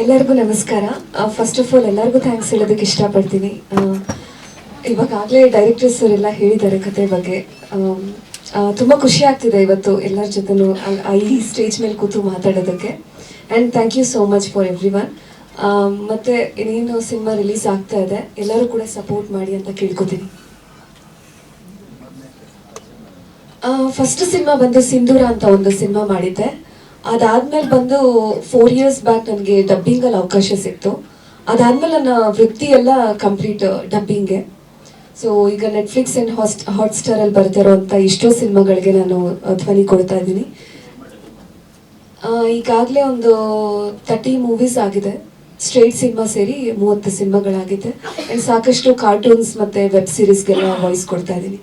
ಎಲ್ಲರಿಗೂ ನಮಸ್ಕಾರ. First of all ಎಲ್ಲರಿಗೂ ಥ್ಯಾಂಕ್ಸ್ ಹೇಳೋದಕ್ಕೆ ಇಷ್ಟಪಡ್ತೀನಿ. ಇವಾಗಾಗಲೇ ಡೈರೆಕ್ಟರ್ಸ್ ಅವರೆಲ್ಲ ಹೇಳಿದ್ದಾರೆ ಕತೆ ಬಗ್ಗೆ. ತುಂಬ ಖುಷಿ ಆಗ್ತಿದೆ ಇವತ್ತು ಎಲ್ಲರ ಜೊತೆನೂ ಈ ಸ್ಟೇಜ್ ಮೇಲೆ ಕೂತು ಮಾತಾಡೋದಕ್ಕೆ. And thank you so much for everyone ಮತ್ತು ಇನ್ನೇನು ಸಿನಿಮಾ ರಿಲೀಸ್ ಆಗ್ತಾ ಇದೆ, ಎಲ್ಲರೂ ಕೂಡ ಸಪೋರ್ಟ್ ಮಾಡಿ ಅಂತ ಕೇಳ್ಕೊತೀನಿ. ಫಸ್ಟ್ ಸಿನಿಮಾ ಬಂದು ಸಿಂಧೂರ ಅಂತ ಒಂದು ಸಿನಿಮಾ ಮಾಡಿದ್ದೆ. ಅದಾದ್ಮೇಲೆ ಬಂದು ಫೋರ್ ಇಯರ್ಸ್ ಬ್ಯಾಕ್ ನನಗೆ ಡಬ್ಬಿಂಗಲ್ಲಿ ಅವಕಾಶ ಸಿಕ್ತು. ಅದಾದ್ಮೇಲೆ ನನ್ನ ವೃತ್ತಿ ಎಲ್ಲ ಕಂಪ್ಲೀಟ್ ಡಬ್ಬಿಂಗ್ಗೆ ಸೊ ಈಗ ನೆಟ್ಫ್ಲಿಕ್ಸ್ ಆ್ಯಂಡ್ ಹಾಸ್ಟ್ ಹಾಟ್ಸ್ಟಾರಲ್ಲಿ ಬರ್ತಿರೋಂಥ ಇಷ್ಟೋ ಸಿನಿಮಾಗಳಿಗೆ ನಾನು ಧ್ವನಿ ಕೊಡ್ತಾ ಇದ್ದೀನಿ. ಈಗಾಗಲೇ ಒಂದು ತರ್ಟಿ ಮೂವೀಸ್ ಆಗಿದೆ. ಸ್ಟ್ರೈಟ್ ಸಿನಿಮಾ ಸೇರಿ ಮೂವತ್ತು ಸಿನಿಮಾಗಳಾಗಿದೆ ಆ್ಯಂಡ್ ಸಾಕಷ್ಟು ಕಾರ್ಟೂನ್ಸ್ ಮತ್ತು ವೆಬ್ ಸೀರೀಸ್ಗೆಲ್ಲ ವಾಯ್ಸ್ ಕೊಡ್ತಾ ಇದ್ದೀನಿ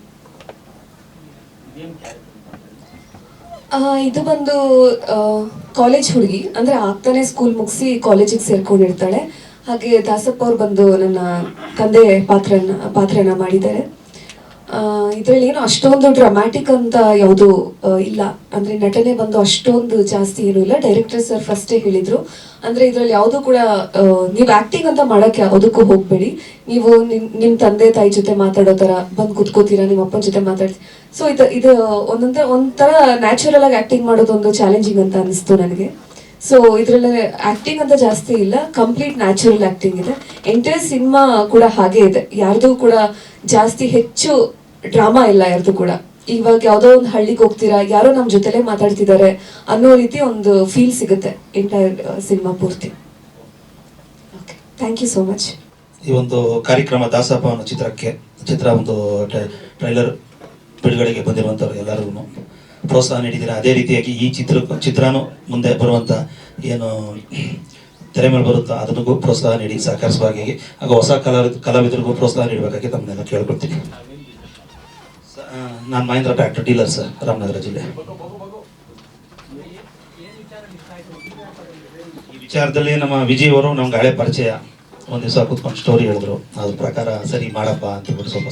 ಆ, ಇದು ಬಂದು ಕಾಲೇಜ್ ಹುಡುಗಿ. ಅಂದ್ರೆ ಆಗ್ತಾನೆ ಸ್ಕೂಲ್ ಮುಗಿಸಿ ಕಾಲೇಜಿಗೆ ಸೇರ್ಕೊಂಡಿರ್ತಾಳೆ. ಹಾಗೆ ದಾಸಪ್ಪ ಅವ್ರು ಬಂದು ನನ್ನ ತಂದೆ ಪಾತ್ರನ ಪಾತ್ರನ ಮಾಡಿದ್ದಾರೆ. ಇದರಲ್ಲಿ ಏನು ಅಷ್ಟೊಂದು ಡ್ರಾಮ್ಯಾಟಿಕ್ ಅಂತ ಯಾವುದು ಇಲ್ಲ. ಅಂದ್ರೆ ನಟನೆ ಬಂದು ಅಷ್ಟೊಂದು ಜಾಸ್ತಿ ಏನು ಇಲ್ಲ. ಡೈರೆಕ್ಟರ್ ಸರ್ ಫಸ್ಟೇ ಹೇಳಿದ್ರು. ಅಂದ್ರೆ ಇದ್ರಲ್ಲಿ ಯಾವುದು ಕೂಡ ನೀವು ಆಕ್ಟಿಂಗ್ ಅಂತ ಮಾಡಕ್ಕೆ ಯಾವುದಕ್ಕೂ ಹೋಗ್ಬೇಡಿ. ನೀವು ನಿಮ್ ನಿಮ್ ತಂದೆ ತಾಯಿ ಜೊತೆ ಮಾತಾಡೋ ತರ ಬಂದು ಕುತ್ಕೋತೀರಾ, ನಿಮ್ಮ ಅಪ್ಪನ ಜೊತೆ ಮಾತಾಡ್ತೀವಿ ಸೊ ಇದು ಇದು ಒಂದೊಂದೇ, ಒಂಥರ ನ್ಯಾಚುರಲ್ ಆಗಿ ಆಕ್ಟಿಂಗ್ ಮಾಡೋದು ಒಂದು ಚಾಲೆಂಜಿಂಗ್ ಅಂತ ಅನಿಸ್ತು ನನಗೆ. ಸೊ ಇದರಲ್ಲಿ ಆಕ್ಟಿಂಗ್ ಅಂತ ಜಾಸ್ತಿ ಇಲ್ಲ ಕಂಪ್ಲೀಟ್ ನ್ಯಾಚುರಲ್ ಆಕ್ಟಿಂಗ್ ಇದೆ. ಎಂಟೈರ್ ಸಿನಿಮಾ ಕೂಡ ಹಾಗೆ ಇದೆ. ಯಾರ್ದು ಕೂಡ ಜಾಸ್ತಿ ಹೆಚ್ಚು ಡ್ರಾಮಾ ಇಲ್ಲ ಯಾರ್ದು ಕೂಡ ಇವಾಗ ಯಾವುದೋ ಒಂದು ಹಳ್ಳಿಗೆ ಹೋಗ್ತೀರಾ ಯಾರೋ ನಮ್ಮ ಜೊತೆಲೇ ಮಾತಾಡ್ತಿದ್ದಾರೆ ಅನ್ನೋ ರೀತಿ ಒಂದು ಫೀಲ್ ಸಿಗುತ್ತೆ ಎಂಟೈರ್ ಸಿನಿಮಾ ಪೂರ್ತಿ ಥ್ಯಾಂಕ್ ಯು ಸೋ ಮಚ್ ಈ ಒಂದು ಕಾರ್ಯಕ್ರಮ ದಾಸಪ್ಪ ಅನ್ನೋ ಚಿತ್ರಕ್ಕೆ ಚಿತ್ರ ಒಂದು ಟ್ರೈಲರ್ ಬಿಡುಗಡೆಗೆ ಬಂದಿರುವಂಥವ್ರು ಎಲ್ಲರಿಗೂ ಪ್ರೋತ್ಸಾಹ ನೀಡಿದ್ದೀರಾ ಅದೇ ರೀತಿಯಾಗಿ ಈ ಚಿತ್ರ ಚಿತ್ರನೂ ಮುಂದೆ ಬರುವಂಥ ಏನು ತೆರೆ ಮೇಲೆ ಬರುತ್ತೋ ಅದನ್ನೂ ಪ್ರೋತ್ಸಾಹ ನೀಡಿ ಸಹಕರಿಸುವ ಹಾಗೆ ಹಾಗೂ ಹೊಸ ಕಲಾವಿದ ಕಲಾವಿದರಿಗೂ ಪ್ರೋತ್ಸಾಹ ನೀಡಬೇಕಾಗಿ ತಮ್ಮನ್ನೆಲ್ಲ ಕೇಳ್ಕೊಳ್ತೀನಿ ನಾನು Mahindra tractor dealer sir Ramanagara ಜಿಲ್ಲೆ. ಈ ವಿಚಾರದಲ್ಲಿ ನಮ್ಮ ವಿಜಯ್ ಅವರು ನಮ್ಗೆ ಹಳೆ ಪರಿಚಯ. ಒಂದು ದಿವಸ ಕೂತ್ಕೊಂಡು ಸ್ಟೋರಿ ಹೇಳಿದ್ರು. ಅದ್ರ ಪ್ರಕಾರ ಸರಿ ಮಾಡಪ್ಪ ಅಂತ ಸ್ವಲ್ಪ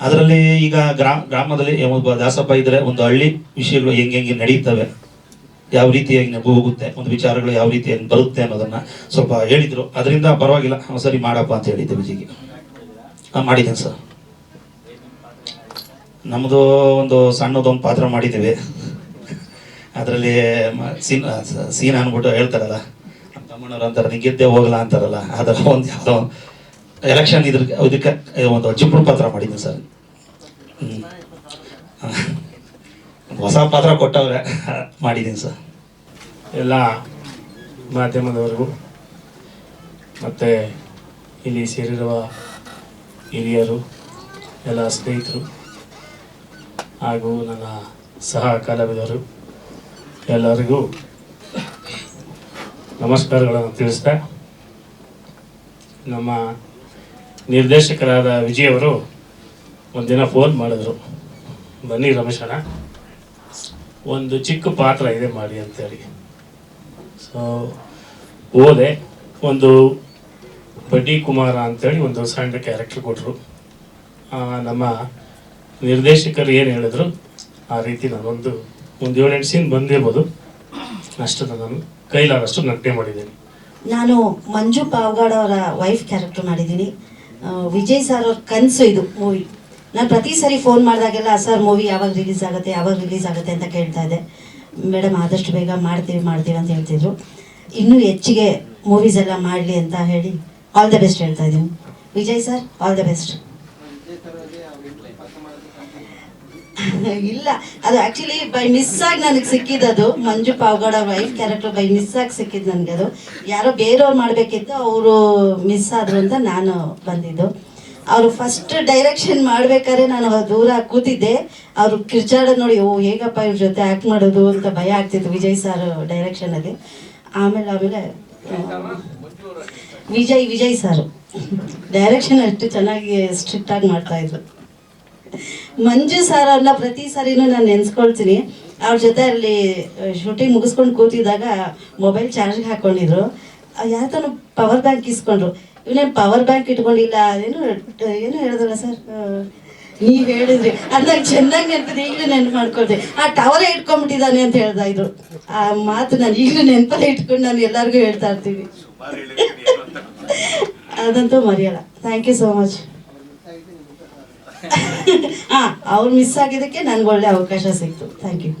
ಅದರಲ್ಲಿ ಈಗ ಗ್ರಾಮ, ಗ್ರಾಮದಲ್ಲಿ ದಾಸಪ್ಪ ಇದ್ರೆ ಒಂದು ಹಳ್ಳಿ ವಿಷಯಗಳು ಹೆಂಗೆ ಹೆಂಗೆ ನಡೀತವೆ, ಯಾವ ರೀತಿಯಾಗಿ ಹೋಗುತ್ತೆ, ಒಂದು ವಿಚಾರಗಳು ಯಾವ ರೀತಿಯಾಗಿ ಬರುತ್ತೆ ಅನ್ನೋದನ್ನ ಸ್ವಲ್ಪ ಹೇಳಿದ್ರು. ಅದರಿಂದ ಪರವಾಗಿಲ್ಲ ಸರಿ ಮಾಡಪ್ಪ ಅಂತ ಹೇಳಿದ್ದೆ ವಿಜಿಗೆ ಹಾಂ, ಮಾಡಿದ್ದೀನಿ ಸರ್. ನಮ್ಮದು ಒಂದು ಸಣ್ಣದೊಂದು ಪಾತ್ರ ಮಾಡಿದ್ದೀವಿ. ಅದರಲ್ಲಿ ಸೀನ್ ಸೀನ್ ಅಂದ್ಬಿಟ್ಟು ಹೇಳ್ತಾರಲ್ಲ, ನಮ್ಮ ತಮ್ಮಣ್ಣವ್ರು ಅಂತಾರೆ, ನೀ ಗೆದ್ದೆ ಹೋಗಲ್ಲ ಅಂತಾರಲ್ಲ ಅದರ ಒಂದು ಯಾವುದೋ ಎಲೆಕ್ಷನ್ ಇದ್ರ, ಇದಕ್ಕೆ ಒಂದು ಜಿಂಪುಳು ಪಾತ್ರ ಮಾಡಿದ್ದೀನಿ ಸರ್. ಹೊಸ ಪಾತ್ರ ಕೊಟ್ಟವ್ರೆ, ಮಾಡಿದ್ದೀನಿ ಸರ್. ಎಲ್ಲ ಮಾಧ್ಯಮದವರಿಗೂ, ಮತ್ತು ಇಲ್ಲಿ ಸೇರಿರುವ ಹಿರಿಯರು, ಎಲ್ಲ ಸ್ನೇಹಿತರು ಹಾಗೂ ನನ್ನ ಸಹ ಕಲಾವಿದರು ಎಲ್ಲರಿಗೂ ನಮಸ್ಕಾರಗಳನ್ನು ತಿಳಿಸ್ತಾ, ನಮ್ಮ ನಿರ್ದೇಶಕರಾದ ವಿಜಯ್ ಅವರು ಒಂದಿನ ಫೋನ್ ಮಾಡಿದ್ರು, ಬನ್ನಿ ರಮೇಶಣ್ಣ ಒಂದು ಚಿಕ್ಕ ಪಾತ್ರ ಇದೆ ಮಾಡಿ ಅಂತೇಳಿ. ಸೊ ಹೋದೆ, ಒಂದು ಬಡ್ಡಿ ಕುಮಾರ ಅಂತೇಳಿ ಒಂದು ಸಣ್ಣ ಕ್ಯಾರೆಕ್ಟರ್ ಕೊಟ್ಟರು ನಮ್ಮ ನಿರ್ದೇಶಕರು ಏನು ಹೇಳಿದ್ರು? ಆ ರೀತಿ ನಾನೊಂದು ಒಂದು ಏಳೆಂಟು ಸೀನ್ ಬಂದಿರ್ಬೋದು. ಅಷ್ಟು ನಾನು ಕೈಲಾರಷ್ಟು ನಟನೆ ಮಾಡಿದ್ದೀನಿ. ನಾನು ಮಂಜು ಪಾವಗಾಡ್ ಅವರ ವೈಫ್ ಕ್ಯಾರೆಕ್ಟರ್ ಮಾಡಿದ್ದೀನಿ. ವಿಜಯ್ ಸರ್ ಅವ್ರ ಕನಸು ಇದು ಮೂವಿ ನಾನು ಪ್ರತಿ ಸರಿ ಫೋನ್ ಮಾಡಿದಾಗೆಲ್ಲ ಸರ್ ಮೂವಿ ಯಾವಾಗ ರಿಲೀಸ್ ಆಗುತ್ತೆ, ಯಾವಾಗ ರಿಲೀಸ್ ಆಗುತ್ತೆ? ಅಂತ ಕೇಳ್ತಾ ಇದ್ದೆ. ಮೇಡಮ್, ಆದಷ್ಟು ಬೇಗ ಮಾಡ್ತೀವಿ ಮಾಡ್ತೀವಿ ಅಂತ ಹೇಳ್ತಿದ್ರು. ಇನ್ನೂ ಹೆಚ್ಚಿಗೆ ಮೂವೀಸ್ ಎಲ್ಲ ಮಾಡಲಿ ಅಂತ ಹೇಳಿ ಆಲ್ ದ ಬೆಸ್ಟ್ ಹೇಳ್ತಾ ಇದ್ದೀನಿ Vijay sir all the best ಇಲ್ಲ, ಅದು ಆಕ್ಚುಲಿ ಬೈ ಮಿಸ್ ಆಗಿ ನನಗೆ ಸಿಕ್ಕಿದ್ದು Manju Pavagada wife character by miss ಆಗಿ ಸಿಕ್ಕಿದ್ದು ನನಗೆ ಅದು. ಯಾರೋ ಬೇರೆಯವ್ರು ಮಾಡಬೇಕಿತ್ತು, ಅವರು ಮಿಸ್ ಆದ್ರು ಅಂತ ನಾನು ಬಂದಿದ್ದು. ಅವರು ಫಸ್ಟ್ ಡೈರೆಕ್ಷನ್ ಮಾಡ್ಬೇಕಾದ್ರೆ ನಾನು ದೂರ ಕೂತಿದ್ದೆ. ಅವರು ಕಿರ್ಚಾಡೋದು ನೋಡಿ, ಓ, ಹೇಗಪ್ಪ ಇವ್ರ ಜೊತೆ ಆ್ಯಕ್ಟ್ ಮಾಡೋದು ಅಂತ ಭಯ ಆಗ್ತಿತ್ತು ವಿಜಯ್ ಸರ್ ಡೈರೆಕ್ಷನಲ್ಲಿ ಆಮೇಲೆ ಆಮೇಲೆ ವಿಜಯ್ ವಿಜಯ್ ಸರ್ ಡೈರೆಕ್ಷನ್ ಅಷ್ಟು ಚೆನ್ನಾಗಿ ಸ್ಟ್ರಿಕ್ಟ್ ಆಗಿ ಮಾಡ್ತಾ ಇದ್ರು. ಮಂಜು ಸರ್ ಅವ್ರನ್ನ ಪ್ರತಿ ಸಾರಿನೂ ನಾನು ನೆನ್ಸ್ಕೊಳ್ತೀನಿ. ಅವ್ರ ಜೊತೆ ಅಲ್ಲಿ ಶೂಟಿಂಗ್ ಮುಗಿಸ್ಕೊಂಡು ಕೂತಿದ್ದಾಗ ಮೊಬೈಲ್ ಚಾರ್ಜ್ಗೆ ಹಾಕೊಂಡಿದ್ರು. ಯಾತನು ಪವರ್ ಬ್ಯಾಂಕ್ ಇಸ್ಕೊಂಡ್ರು. ಇವನೇನು ಪವರ್ ಬ್ಯಾಂಕ್ ಇಟ್ಕೊಂಡಿಲ್ಲ, ಏನು ಏನು ಹೇಳಿದ್ರಲ್ಲ ಸರ್ ನೀವು ಹೇಳಿದ್ರಿ. ಅದಾಗ ಚೆನ್ನಾಗಿ ನೆನಪಿದೆ. ಈಗಲೂ ನೆನ್ಪು ಮಾಡ್ಕೊಳ್ದೆ. ಆ ಟವರೇ ಇಟ್ಕೊಂಡ್ಬಿಟ್ಟಿದ್ದಾನೆ ಅಂತ ಹೇಳ್ದ ಇದ್ರು. ಆ ಮಾತು ನಾನು ಈಗಲೂ ನೆನಪಲ್ಲೇ ಇಟ್ಕೊಂಡು ನಾನು ಎಲ್ಲರಿಗೂ ಹೇಳ್ತಾ ಇರ್ತೀವಿ. ಅದಂತೂ ಮರೆಯಲ್ಲ. ಥ್ಯಾಂಕ್ ಯು ಸೋ ಮಚ್ ಹಾಂ ಅವ್ರು ಮಿಸ್ ಆಗಿದ್ದಕ್ಕೆ ನನ್ಗೆ ಒಳ್ಳೆ ಅವಕಾಶ ಸಿಕ್ತು. Thank you